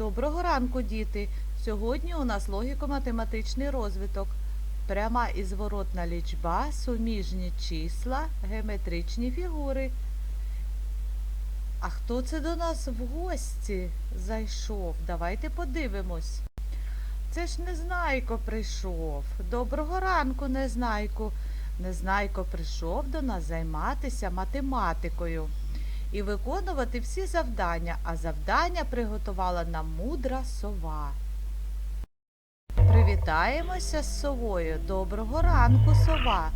Доброго ранку, діти! Сьогодні у нас логіко-математичний розвиток. Пряма і зворотна лічба, суміжні числа, геометричні фігури. А хто це до нас в гості зайшов? Давайте подивимось. Це ж Незнайко прийшов. Доброго ранку, Незнайку. Незнайко прийшов до нас займатися математикою і виконувати всі завдання, а завдання приготувала нам мудра сова. Привітаємося з совою. Доброго ранку, сова.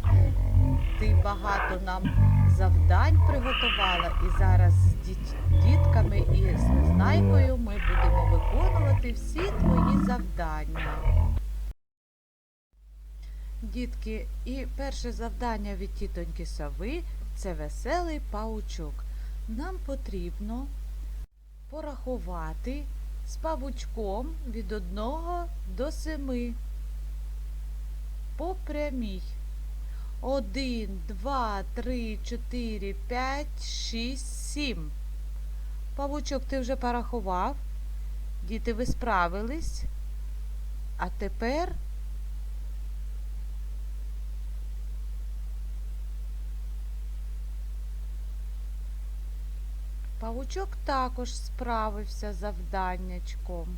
Ти багато нам завдань приготувала, і зараз з діт- дітками і з незнайкою ми будемо виконувати всі твої завдання. Дітки, і перше завдання від тітоньки сови це веселий паучок. Нам потрібно порахувати з павучком від 1 до 7 по прямій. 1, 2, 3, 4, 5, 6, 7. Павучок ти вже порахував. Діти, ви справились. А тепер Павучок також справився завданнячком.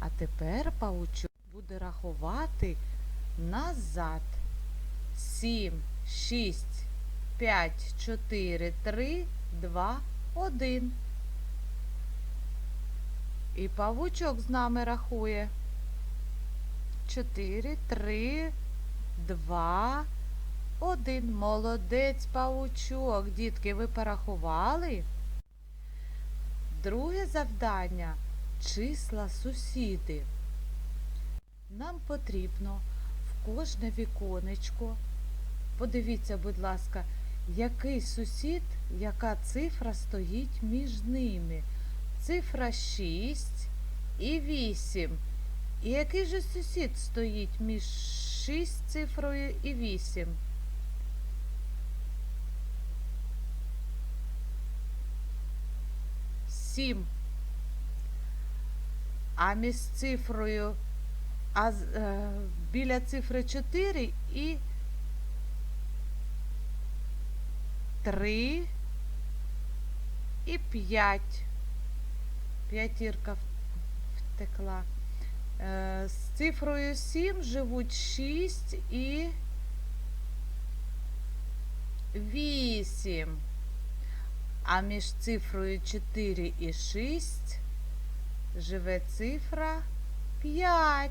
А тепер павучок буде рахувати назад. 7, 6, 5, 4, 3, 2, 1. І павучок з нами рахує. 4, 3, 2, один молодець павучок. Дітки, ви порахували? Друге завдання числа сусіди. Нам потрібно в кожне віконечко. Подивіться, будь ласка, який сусід, яка цифра стоїть між ними. Цифра 6 і 8. І який же сусід стоїть між 6 цифрою і 8? Сім. А між цифрою, а е, біля цифри 4 і 3 і 5. П'ятірка втекла. Е, З цифрою 7 живуть 6 і 8. А між цифрою 4 і 6 живе цифра 5.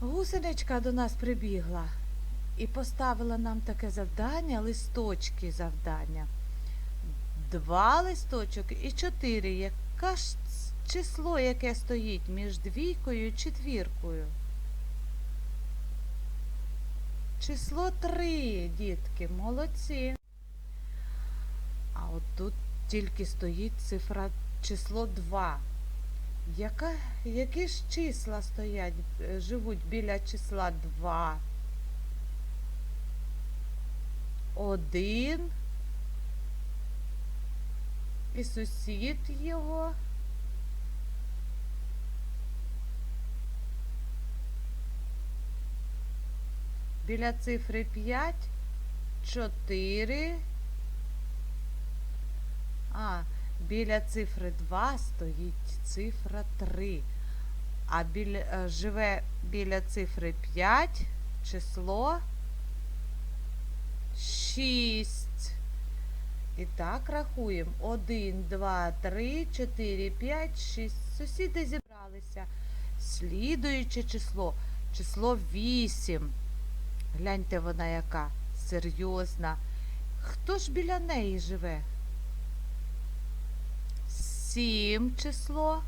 Гусеничка до нас прибігла і поставила нам таке завдання, листочки завдання. Два листочок і чотири. Яке ж число, яке стоїть між двійкою і четвіркою? Число три, дітки, молодці. А от тут тільки стоїть цифра число 2. Яка, які ж числа стоять, е, живуть біля числа 2? Один. І сусід його. Біля цифри 5, 4. А, біля цифри 2 стоїть цифра 3. А біля, е, живе біля цифри 5 число 6. І так рахуємо. 1, 2, 3, 4, 5, 6. Сусіди зібралися. Слідуюче число. Число 8. Гляньте вона яка серйозна. Хто ж біля неї живе? 7 число.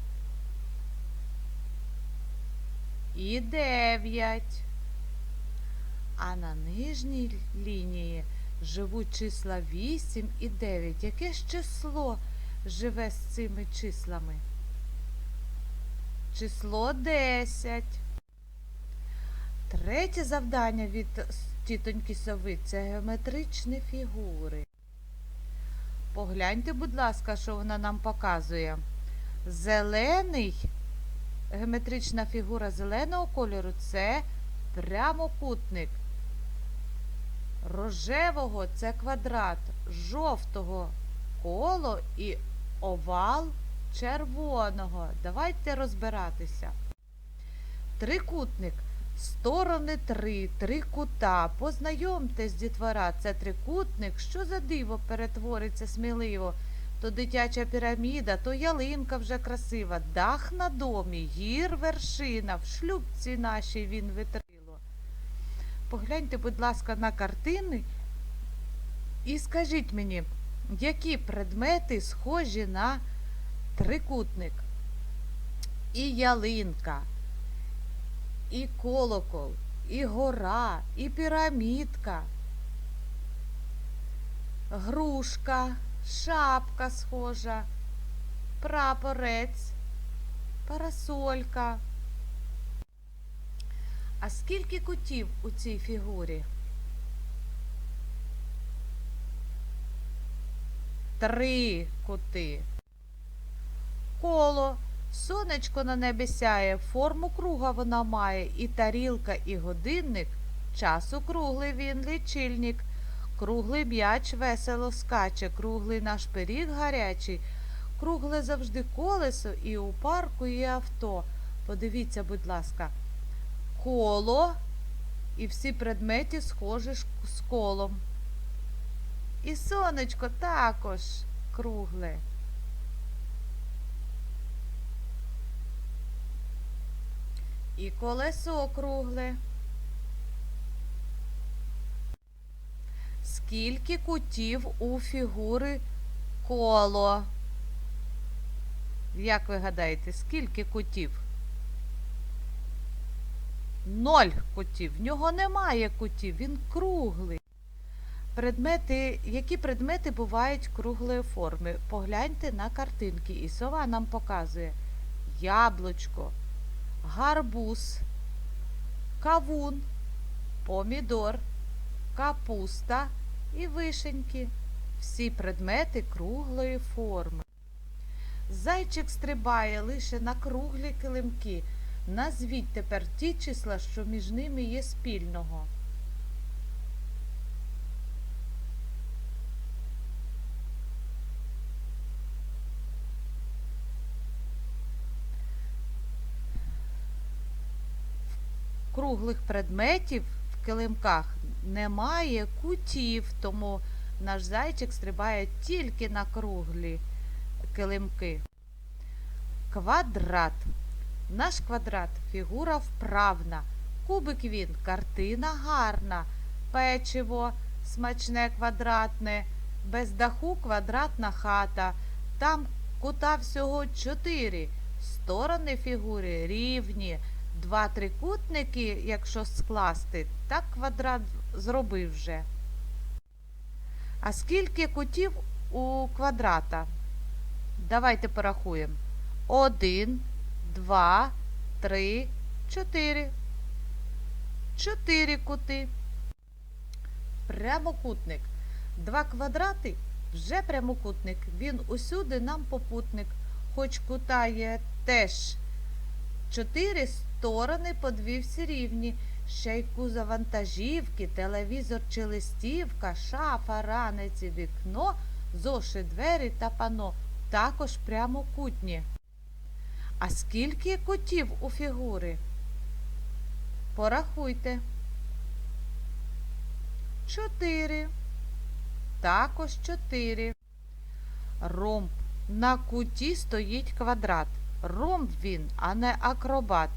І 9. А на нижній лінії живуть числа 8 і 9. Яке ж число живе з цими числами? Число 10. Третє завдання від тітоньки сови це геометричні фігури. Погляньте, будь ласка, що вона нам показує. Зелений, геометрична фігура зеленого кольору це прямокутник. Рожевого це квадрат, жовтого коло і овал червоного. Давайте розбиратися. Трикутник. Сторони три, три кута. Познайомтесь, дітвора, це трикутник, що за диво перетвориться сміливо. То дитяча піраміда, то ялинка вже красива, дах на домі, гір вершина, в шлюбці нашій він витрило. Погляньте, будь ласка, на картини і скажіть мені, які предмети схожі на трикутник? І ялинка, і колокол, і гора, і пірамідка, грушка, шапка схожа, прапорець, парасолька. А скільки кутів у цій фігурі? Три кути. Коло. Сонечко на небі сяє, форму круга вона має, і тарілка, і годинник. Часу круглий він лічильник. Круглий м'яч весело скаче, круглий наш пиріг гарячий, кругле завжди колесо і у парку є авто. Подивіться, будь ласка, коло і всі предмети схожі з колом. І сонечко також кругле. І колесо кругле. Скільки кутів у фігури коло? Як ви гадаєте, скільки кутів? Ноль кутів. В нього немає кутів, він круглий. Предмети, які предмети бувають круглої форми? Погляньте на картинки. І сова нам показує яблучко, гарбуз, кавун, помідор, капуста і вишеньки. Всі предмети круглої форми. Зайчик стрибає лише на круглі килимки. Назвіть тепер ті числа, що між ними є спільного. Круглих предметів в килимках немає кутів, тому наш зайчик стрибає тільки на круглі килимки. Квадрат. Наш квадрат фігура вправна. Кубик він картина гарна. Печиво смачне квадратне, без даху квадратна хата. Там кута всього чотири. Сторони фігури рівні. Два трикутники, якщо скласти, так квадрат зробив вже. А скільки кутів у квадрата? Давайте порахуємо. Один, два, три, чотири. Чотири кути. Прямокутник. Два квадрати вже прямокутник. Він усюди нам попутник. Хоч кута є теж чотири сторони по дві всі рівні. Ще й кузов вантажівки, телевізор чи листівка, шафа, ранець і вікно, зоши, двері та пано. Також прямокутні. А скільки кутів у фігури? Порахуйте. Чотири. Також чотири. Ромб. На куті стоїть квадрат. Ромб він, а не акробат.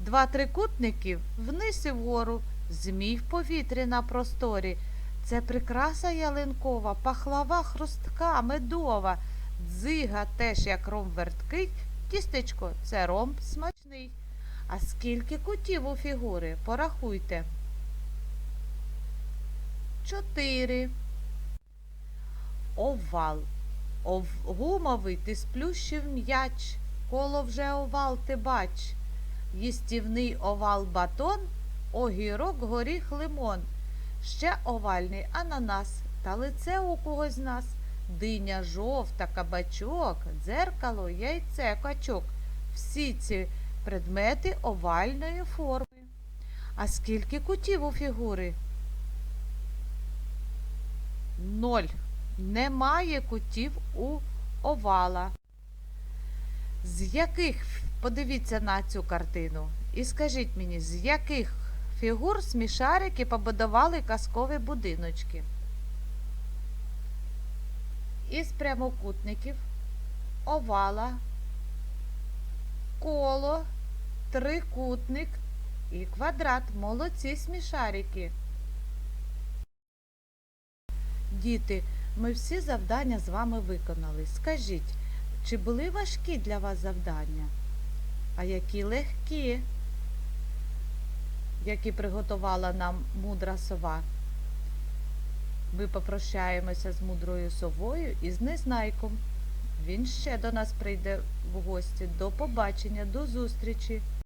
Два трикутники вниз і вгору, змій в повітрі на просторі. Це прикраса ялинкова, пахлава хрустка, медова, дзига теж як ромб верткий, тістечко це ромб смачний. А скільки кутів у фігури? Порахуйте. Чотири. Овал. Ов... Гумовий ти сплющив м'яч. Коло вже овал ти бач. Їстівний овал батон, огірок, горіх, лимон. Ще овальний ананас, та лице у когось з нас диня жовта, кабачок, дзеркало, яйце, качок. Всі ці предмети овальної форми. А скільки кутів у фігури? Ноль. Немає кутів у овала. З яких, подивіться на цю картину, і скажіть мені, з яких фігур смішарики побудували казкові будиночки? Із прямокутників, овала, коло, трикутник і квадрат. Молодці смішарики. Діти, ми всі завдання з вами виконали. Скажіть, чи були важкі для вас завдання? А які легкі, які приготувала нам мудра сова? Ми попрощаємося з мудрою совою і з незнайком. Він ще до нас прийде в гості. До побачення, до зустрічі!